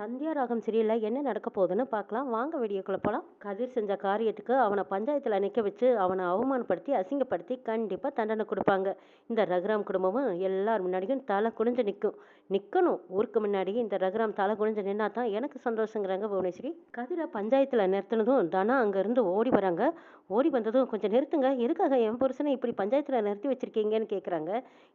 சந்தியா ராகம் சீரியலில் என்ன நடக்க போகுதுன்னு பார்க்கலாம். வாங்க வீடியோக்குள்ள போகலாம் கதிர் செஞ்ச காரியத்துக்கு அவனை பஞ்சாயத்தில் நிற்க வச்சு அவனை அவமானப்படுத்தி அசிங்கப்படுத்தி கண்டிப்பாக தண்டனை கொடுப்பாங்க. இந்த ரகுராம் குடும்பமும் எல்லார் முன்னாடியும் தலை குனிஞ்சு நிற்கும் நிற்கணும் ஊருக்கு முன்னாடி இந்த ரகுராம் தலை குனிஞ்சு நின்னா தான் எனக்கு சந்தோஷங்கிறாங்க புவனேஸ்வரி. கதிரை பஞ்சாயத்தில் நிறுத்தினதும் தானா அங்கேருந்து ஓடி வராங்க. ஓடி வந்ததும் கொஞ்சம் நிறுத்துங்க. எதுக்காக என் புருஷனை இப்படி பஞ்சாயத்தில் நிறுத்தி வச்சுருக்கீங்கன்னு கேட்குறாங்க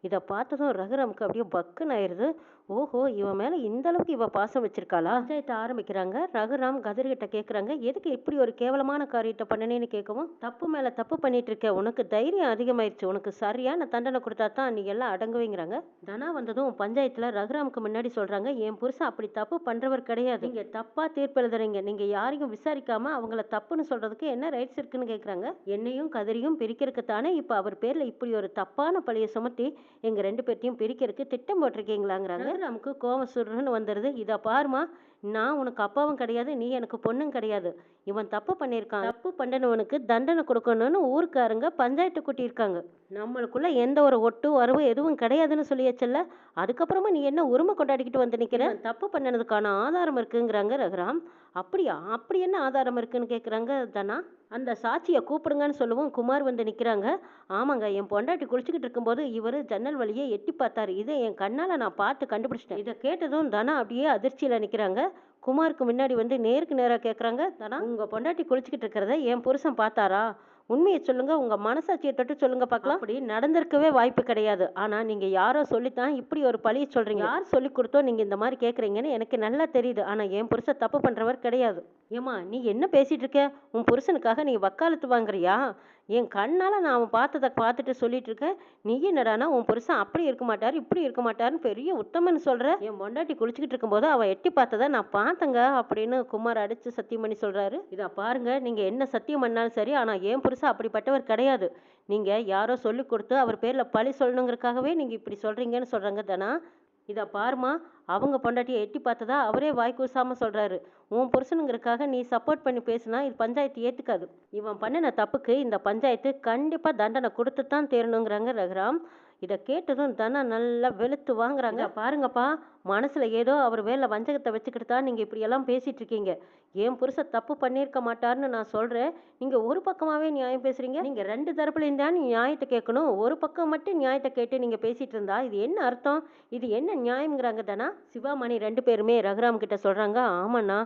இதை பார்த்ததும் ரகுராமுக்கு அப்படியே பக்குன்னு ஆயிடுது ஓஹோ இவன் மேலே இந்த அளவுக்கு இவ பாசம் வச்சிருக்காளா? பஞ்சாயத்தை ஆரம்பிக்கிறாங்க. ரகுராம் கதிர்கிட்ட கேட்குறாங்க எதுக்கு இப்படி ஒரு கேவலமான காரியத்தை பண்ணனேன்னு கேட்கவும் தப்பு மேலே தப்பு பண்ணிட்டு இருக்க உனக்கு தைரியம் அதிகமாயிருச்சு. உனக்கு சரியான தண்டனை கொடுத்தா தான் நீ எல்லாம் அடங்குவீங்கிறாங்க. தனா வந்ததும் பஞ்சாயத்தில் ரகுராமுக்கு முன்னாடி சொல்கிறாங்க என் புருஷன் அப்படி தப்பு பண்ணுறவர் கிடையாது. நீங்கள் தப்பாக தீர்ப்பு எழுதுறீங்க. நீங்கள் யாரையும் விசாரிக்காம அவங்கள தப்புன்னு சொல்கிறதுக்கு என்ன ரைட்ஸ் இருக்குன்னு கேட்குறாங்க என்னையும் கதிரியும் பிரிக்கிறதுக்கு தானே இப்போ அவர் பேரில் இப்படி ஒரு தப்பான பழியை சுமத்தி எங்கள் ரெண்டு பேர்த்தையும் பிரிக்கிறதுக்கு திட்டம் போட்டிருக்கீங்களாங்கிறாங்க. நமக்கு கோவம் சுருன்னு வந்துடுது இதை பாருமா நான் உனக்கு அப்பாவும் கிடையாது நீ எனக்கு பொண்ணும் கிடையாது. இவன் தப்பு பண்ணியிருக்கான். தப்பு பண்ணினவனுக்கு தண்டனை கொடுக்கணும்னு ஊருக்காரங்க பஞ்சாயத்து கூட்டியிருக்காங்க. நம்மளுக்குள்ள எந்த ஒரு ஒட்டு வரவு எதுவும் கிடையாதுன்னு சொல்லியாச்சல்ல? அதுக்கப்புறமா நீ என்ன உரிமை கொண்டாடிக்கிட்டு வந்து நிற்கிற தப்பு பண்ணினதுக்கான ஆதாரம் இருக்குங்கிறாங்க ரகுராம். அப்படியா? அப்படி என்ன ஆதாரம் இருக்குன்னு கேட்குறாங்க தனா? அந்த சாட்சியை கூப்பிடுங்கன்னு சொல்லவும் குமார் வந்து நிற்கிறாங்க ஆமாங்க என் பொண்டாட்டி குளிச்சுக்கிட்டு இருக்கும்போது இவர் ஜன்னல் வழியே எட்டி பார்த்தாரு. இதை என் கண்ணால் நான் பார்த்து கண்டுபிடிச்சிட்டேன். இதை கேட்டதும் தனா அப்படியே அதிர்ச்சியில் நிற்கிறாங்க குமாருக்கு முன்னாடி வந்து நேருக்கு நேராக கேட்குறாங்க தனா உங்கள் பொண்டாட்டி குளிச்சுக்கிட்டு இருக்கிறத என் புருஷன் பார்த்தாரா? உண்மையை சொல்லுங்க உங்க மனசாட்சியை தொட்டு சொல்லுங்க பார்க்கலாம். அப்படி நடந்திருக்கவே வாய்ப்பு கிடையாது. ஆனா நீங்க யாரோ சொல்லித்தான் இப்படி ஒரு பழியை சொல்றீங்க. யார் சொல்லி கொடுத்தோ நீங்க இந்த மாதிரி கேக்குறீங்கன்னு எனக்கு நல்லா தெரியுது. ஆனா என் புருஷன் தப்பு பண்றவர் கிடையாது. ஏமா நீ என்ன பேசிட்டு இருக்க? உன் புருஷனுக்காக நீ வக்காலத்து வாங்குறியா? என் கண்ணால் நான் அவன் பார்த்ததை பார்த்துட்டு சொல்லிட்டு இருக்கேன் நீ என்னடானா உன் புருஷன் அப்படி இருக்க மாட்டார் இப்படி இருக்க மாட்டாருன்னு பெரிய உத்தமன்னு சொல்கிற என் பொண்டாட்டி குளிச்சுக்கிட்டு இருக்கும்போது அவன் எட்டி பார்த்ததை நான் பார்த்தங்க அப்படின்னு குமார் அடித்து சத்தியம் பண்ணி சொல்கிறாரு இதை பாருங்க நீங்கள் என்ன சத்தியம் பண்ணாலும் சரி ஆனால் என் புருஷன் அப்படிப்பட்டவர் கிடையாது. நீங்கள் யாரோ சொல்லி கொடுத்து அவர் பேரில் பழி சொல்லணுங்கிறக்காகவே நீங்கள் இப்படி சொல்கிறீங்கன்னு சொல்கிறாங்க தானா. இதை பாருமா அவங்க பொண்டாட்டியை எட்டி பார்த்ததா அவரே வாய் கூசாமல் சொல்கிறாரு உன் புருஷனுங்கிறதுக்காக நீ சப்போர்ட் பண்ணி பேசினா இது பஞ்சாயத்து ஏற்றுக்காது இவன் பண்ணின தப்புக்கு இந்த பஞ்சாயத்து கண்டிப்பாக தண்டனை கொடுத்து தான் தேரணுங்கிறாங்க ரகுராம். இதை கேட்டதும் தனா நல்லா வெளுத்து வாங்குறாங்க. பாருங்கப்பா மனசுல ஏதோ அவர் வேலை வஞ்சகத்தை வச்சுக்கிட்டு தான் நீங்க இப்படி எல்லாம் பேசிட்டு இருக்கீங்க. என் புருஷன் தப்பு பண்ணியிருக்க மாட்டாருன்னு நான் சொல்றேன். நீங்க ஒரு பக்கமாவே நியாயம் பேசுறீங்க. நீங்க ரெண்டு தரப்புலையும் தான் நியாயத்தை கேட்கணும். ஒரு பக்கம் மட்டும் நியாயத்தை கேட்டு நீங்க பேசிட்டு இருந்தா இது என்ன அர்த்தம்? இது என்ன நியாயம்ங்கிறாங்க தானா. சிவாமணி ரெண்டு பேருமே ரகுராம் கிட்ட சொல்றாங்க. ஆமாண்ணா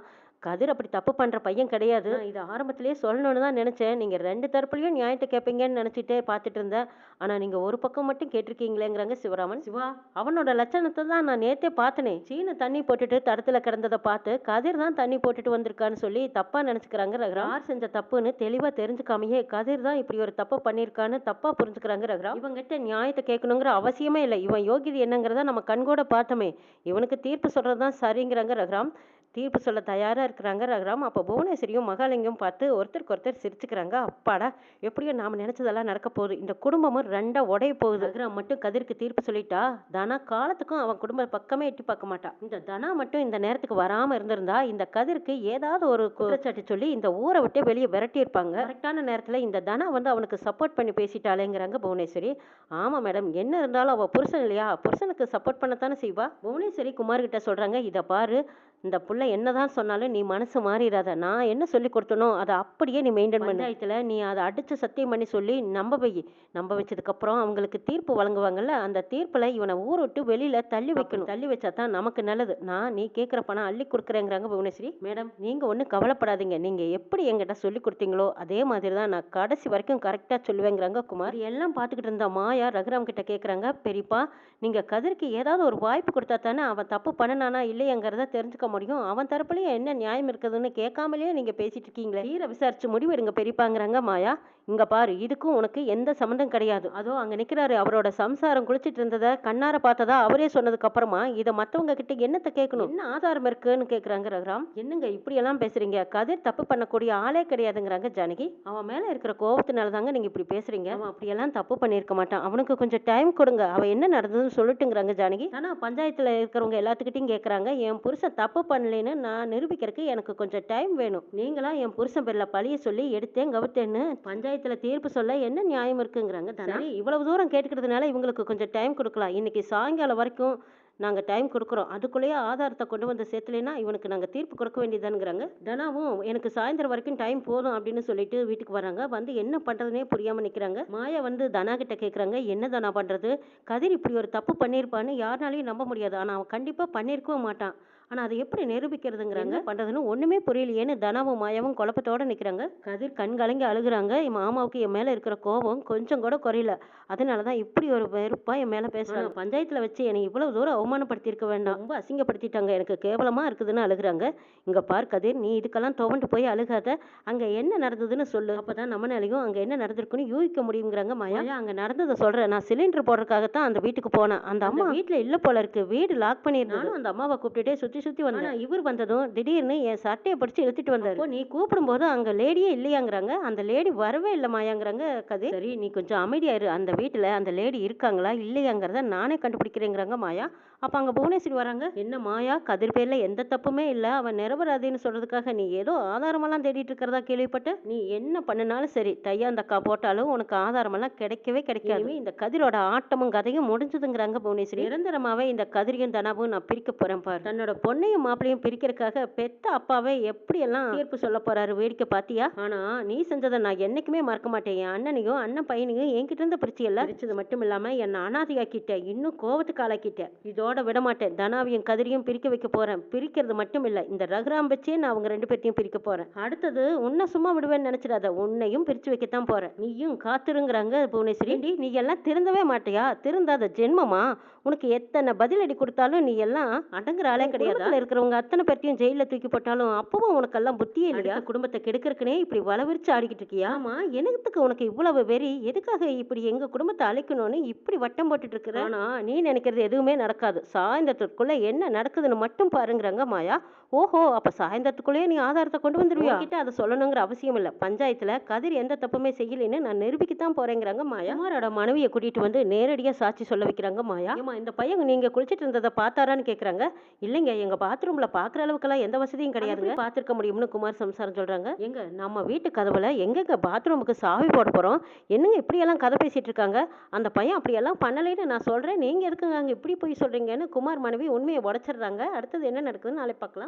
கதிர் அப்படி தப்பு பண்ற பையன் கிடையாது. இது ஆரம்பத்திலேயே சொல்லணும்னு தான் நினைச்சேன். நீங்க ரெண்டு தரப்புலையும் நியாயத்தை கேட்பீங்கன்னு நினைச்சிட்டே பார்த்துட்டு இருந்தேன். ஆனா நீங்க ஒரு பக்கம் மட்டும் கேட்டிருக்கீங்களேங்கிறாங்க சிவராமன். சிவா. அவனோட லட்சணத்தை தான் நான் நேத்தே பார்த்தனே. சீனு தண்ணி போட்டுட்டு தடத்துல கிடந்ததை பார்த்து கதிர் தான் தண்ணி போட்டுட்டு வந்திருக்கான்னு சொல்லி தப்பா நினைச்சுக்கிறாங்க ரகுராம். யார் செஞ்ச தப்புன்னு தெளிவா தெரிஞ்சுக்காமையே கதிர் தான் இப்படி ஒரு தப்பு பண்ணியிருக்கான்னு தப்பா புரிஞ்சுக்கிறாங்க ரகுராம். இவங்கிட்ட நியாயத்தை கேட்கணுங்கிற அவசியமே இல்லை. இவன் யோகியது என்னங்கிறத நம்ம கண்கூட பார்த்தோமே. இவனுக்கு தீர்ப்பு சொல்றது தான் சரிங்கிறாங்க ரகுராம். தீர்ப்பு சொல்ல தயாராக இருக்கிறாங்க. ரகுராம் அப்போ புவனேஸ்வரியும் மகாலிங்கம் பார்த்து ஒருத்தருக்கு ஒருத்தர் சிரிச்சுக்கிறாங்க. அப்பாடா எப்படியோ நாம் நினச்சதெல்லாம் நடக்க போகுது. இந்த குடும்பமும் ரெண்டா உடைய போகுது. ரகுராம் மட்டும் கதிருக்கு தீர்ப்பு சொல்லிட்டா தனா காலத்துக்கும் அவன் குடும்ப பக்கமே எட்டி பார்க்க மாட்டான் இந்த தனா மட்டும் இந்த நேரத்துக்கு வராமல் இருந்திருந்தா இந்த கதிருக்கு ஏதாவது ஒரு குற்றச்சாட்டு சொல்லி இந்த ஊரை விட்டு வெளியே விரட்டி இருப்பாங்க. கரெக்டான நேரத்தில் இந்த தனா வந்து அவனுக்கு சப்போர்ட் பண்ணி பேசிட்டாளேங்கிறாங்க புவனேஸ்வரி. ஆமாம் மேடம் என்ன இருந்தாலும் அவள் புருஷன் இல்லையா? புருஷனுக்கு சப்போர்ட் பண்ணத்தானே செய்வா? புவனேஸ்வரி குமார் சொல்கிறாங்க இதை பாரு இந்த புள்ள என்னதான் சொன்னாலும் நீ மனசு மாறிடாத நான் என்ன சொல்லி கொடுத்தனோ அதை அப்படியே நீ மெயின்டைன் பண்ண. பஞ்சாயத்துல நீ அதை அடிச்சு சத்தியம் பண்ணி சொல்லி நம்ப வை. நம்ப வச்சதுக்கு அப்புறம் அவங்களுக்கு தீர்ப்பு வழங்குவாங்கல்ல அந்த தீர்ப்புல இவனை ஊரை விட்டு வெளியில தள்ளி வைக்கணும். தள்ளி வச்சா தான் நமக்கு நல்லது. நான் நீ கேட்குற பணம் அள்ளி கொடுக்குறேங்கிறாங்க புவனேஸ்வரி. மேடம். நீங்க ஒன்றும் கவலைப்படாதீங்க. நீங்க எப்படி என்கிட்ட சொல்லி கொடுத்தீங்களோ அதே மாதிரி தான் நான் கடைசி வரைக்கும் கரெக்டா சொல்லுவேங்கிறாங்க குமார். எல்லாம் பார்த்துக்கிட்டு இருந்த மாயா ரகுராம் கிட்ட கேட்குறாங்க பெரியப்பா நீங்க கதிருக்கு ஏதாவது ஒரு வாய்ப்பு கொடுத்தா தானே அவன் தப்பு பண்ணனானா இல்லையாங்கிறத தெரிஞ்சுக்க முடியும். அவன் தரப்புலையும் என்ன நியாயம் இருக்குதுன்னு கேட்காமலேயே நீங்க பேசிட்டு இருக்கீங்களே தீர விசாரிச்சு முடிவெடுங்க பெரியப்பாங்கிறாங்க மாயா. இங்க பாரு இதுக்கும் உனக்கு எந்த சம்மந்தம் கிடையாது. அதோ அங்க நிக்கிறாரு அவரோட சம்சாரம் குளிச்சிட்டு இருந்ததை கண்ணார பார்த்ததா அவரே சொன்னதுக்கு அப்புறமா இதை மத்தவங்க கிட்ட என்னத்தை கேட்கணும்? என்ன ஆதாரம் இருக்குன்னு கேக்குறாங்க ரகுராம். என்னங்க இப்படி எல்லாம் பேசுறீங்க? கதிர் தப்பு பண்ணக்கூடிய ஆளே கிடையாதுங்கிறாங்க ஜானகி. அவன் மேல இருக்கிற கோபத்தினால தாங்க நீங்க இப்படி பேசுறீங்க. அவன் அப்படியெல்லாம் தப்பு பண்ணியிருக்க மாட்டான். அவனுக்கு கொஞ்சம் டைம் கொடுங்க. அவன் என்ன நடந்ததுன்னு சொல்லிட்டுங்கிறாங்க ஜானகி. ஆனா பஞ்சாயத்துல இருக்கிறவங்க எல்லாத்துக்கிட்டையும் கேக்குறாங்க. என் புருஷன் தப்பு பண்ணலைன்னு நான் நிரூபிக்கிறதுக்கு எனக்கு கொஞ்சம் டைம் வேணும். நீங்களா என் புருஷன் பேர்ல பழிய சொல்லி எடுத்தேன் கவுத்தேன்னு பஞ்சாயத்துல தீர்ப்பு சொல்ல என்ன நியாயம் இருக்குங்கிறாங்க? சரி. இவ்வளவு தூரம் கேட்டுக்கிறதுனால இவங்களுக்கு கொஞ்சம் டைம் கொடுக்கலாம். இன்னைக்கு சாயங்காலம் வரைக்கும் நாங்கள் டைம் கொடுக்குறோம். அதுக்குள்ளேயே ஆதாரத்தை கொண்டு வந்து சேர்த்துலேன்னா இவனுக்கு நாங்கள் தீர்ப்பு கொடுக்க வேண்டியதானுங்கிறாங்க தனாவும் எனக்கு சாயந்தரம் வரைக்கும் டைம் போதும் அப்படின்னு சொல்லிட்டு வீட்டுக்கு வராங்க. வந்து என்ன பண்ணுறதுனே புரியாமல் நிற்கிறாங்க மாயா வந்து தனா கிட்ட கேட்குறாங்க என்ன தனா பண்ணுறது கதிர் இப்படி ஒரு தப்பு பண்ணியிருப்பான்னு யாருனாலையும் நம்ப முடியாது. ஆனால் அவன் கண்டிப்பாக பண்ணியிருக்கவும் மாட்டான். ஆனால் அதை எப்படி நிரூபிக்கிறதுங்கிறாங்க? பண்ணுறதுன்னு ஒன்றுமே புரியலையேன்னு தனாவும் மாயாவும் குழப்பத்தோட நிற்கிறாங்க கதிர் கண் கலங்கி அழுகுறாங்க. என் மாமாவுக்கு என் மேலே இருக்கிற கோபம் கொஞ்சம் கூட குறையல. அதனால தான் இப்படி ஒரு வெறுப்பா என் மேலே பேசுகிறாங்க பஞ்சாயத்தில் வச்சு என்னை இவ்வளோ தூரம் அவமானப்படுத்தியிருக்க வேண்டாம். ரொம்ப அசிங்கப்படுத்திட்டாங்க. எனக்கு கேவலமாக இருக்குதுன்னு அழுகுறாங்க. இங்கே பார் கதிர் நீ இதுக்கெல்லாம் துவண்டு போய் அழுகாத. அங்கே என்ன நடந்ததுன்னு சொல்லு. அப்போ தான் நம்ம நிலையும் அங்கே என்ன நடந்திருக்குன்னு யூகிக்க முடியுங்கிறாங்க மாயா. அங்கே நடந்ததை சொல்கிறேன் நான் சிலிண்டர் போடுறதுக்காகத்தான் அந்த வீட்டுக்கு போனேன். அந்த அம்மா வீட்டில் இல்லை போல இருக்கு. வீடு லாக் பண்ணியிருந்தாலும் அந்த அம்மாவை கூப்பிட்டுட்டே சுற்றி சுற்றி வந்தேன். இவர் வந்ததும் திடீர்னு என் சட்டையை பிடிச்சி இழுத்துட்டு வந்தார். நீ கூப்பிடும்போது அங்கே லேடியே இல்லையாங்கிறாங்க. அந்த லேடி வரவே இல்லை மாயாங்கிறாங்க கதிர். சரி நீ கொஞ்சம் அமைதியாயிரு அந்த வீட்டில் அந்த லேடி இருக்காங்களா இல்லையாங்கிறத நானே கண்டுபிடிக்கிறேங்கிறாங்க மாயா. அப்போ அங்கே புவனேஸ்வரி வராங்க. என்ன மாயா? கதிர் பேரில் எந்த தப்புமே இல்லை. அவன் நிரபராதின்னு சொல்கிறதுக்காக நீ ஏதோ ஆதாரமெல்லாம் தேடிட்டு இருக்கிறதா கேள்விப்பட்டு நீ என்ன பண்ணினாலும் சரி. தையாந்தக்கா போட்டாலும் உனக்கு ஆதாரமெல்லாம் கிடைக்கவே கிடைக்காது. இந்த கதிரோட ஆட்டமும் கதையும் முடிஞ்சதுங்கிறாங்க புவனேஸ்வரி. நிரந்தரமாகவே இந்த கதிரியும் தனாவும் நான் பிரிக்க போகிறேன் பாரு. தன்னோட பொண்ணையும் மாப்பிளையும் பிரிக்கிறதுக்காக பெத்த அப்பாவே எப்படியெல்லாம் தீர்ப்பு சொல்ல போறாரு வேடிக்கை பாத்தியா? ஆனா நீ செஞ்சதை நான் என்னைக்குமே மறக்க மாட்டேன். என் அண்ணனையும் அண்ணன் பையனையும் என்கிட்ட இருந்து பிரிச்சியல்ல? பிரிச்சது மட்டும் இல்லாம என்னை அனாதையாக்கிட்ட இன்னும் கோவத்துக்கு ஆளாக்கிட்ட. இதோட விட மாட்டேன் தனாவையும் கதிரியும் பிரிக்க வைக்க போறேன். பிரிக்கிறது மட்டும் இல்ல இந்த ரகுராம் வச்சே நான் அவங்க ரெண்டு பேர்த்தையும் பிரிக்க போறேன். அடுத்தது உன்னை சும்மா விடுவேன்னு நினைச்சிடாத. உன்னையும் பிரிச்சு வைக்கத்தான் போறேன். நீயும் காத்துருங்கிறாங்க புவனேஸ்வரி. நீ எல்லாம் திருந்தவே மாட்டியா? திருந்தாத ஜென்மமா? உனக்கு எத்தனை பதிலடி கொடுத்தாலும் நீ எல்லாம் அடங்குற ஆளே கிடையாது. இருக்கிறவங்க அத்தனை பேர்த்தையும் ஜெயில தூக்கி போட்டாலும் அப்பவும் உனக்கெல்லாம் புத்தியே இல்லையா? குடும்பத்தை கெடுக்கறதுக்குனே இப்படி வளவிரிச்சு ஆடிக்கிட்டு இருக்கியா? ஆமா எனத்துக்கு உனக்கு இவ்வளவு வெறி? எதுக்காக இப்படி எங்க குடும்பத்தை அழைக்கணும்னு இப்படி வட்டம் போட்டுட்டு இருக்கிற? ஆனா நீ நினைக்கிறது எதுவுமே நடக்காது. சாயந்தரத்துக்குள்ள என்ன நடக்குதுன்னு மட்டும் பாருங்கிறாங்க மாயா. ஓஹோ அப்ப சாயந்தரத்துக்குள்ளேயே நீ ஆதாரத்தை கொண்டு வந்துருவியா? கிட்ட அதை சொல்லணுங்கிற அவசியம் இல்ல. பஞ்சாயத்துல கதிர் எந்த தப்புமே செய்யலைன்னு நான் நிரூபிக்கத்தான் போறேங்கிறாங்க மாயா. குமாரோட மனைவியை கூட்டிட்டு வந்து நேரடியா சாட்சி சொல்ல வைக்கிறாங்க மாயா. ஏமா இந்த பையன் நீங்க குளிச்சிட்டு இருந்ததை பார்த்தாரான்னு கேக்குறாங்க. இல்லைங்க எங்க பாத்ரூம்ல பாக்குற அளவுக்கெல்லாம் எந்த வசதியும் கிடையாதுங்க. பார்த்திருக்க முடியும்னு குமார் சம்சாரம் சொல்றாங்க. எங்க? நம்ம வீட்டு கதவுல எங்கெங்க பாத்ரூமுக்கு சாவி போட போறோம்? என்னங்க இப்படியெல்லாம் கதை பேசிட்டு இருக்காங்க? அந்த பையன் அப்படியெல்லாம் பண்ணலைன்னு நான் சொல்றேன். நீங்க எதுக்குங்க அங்க இப்படி போய் சொல்றீங்கன்னு குமார் மனைவி உண்மையை உடைச்சிடுறாங்க. அடுத்தது என்ன நடக்குதுன்னு நாளை பார்க்கலாம்.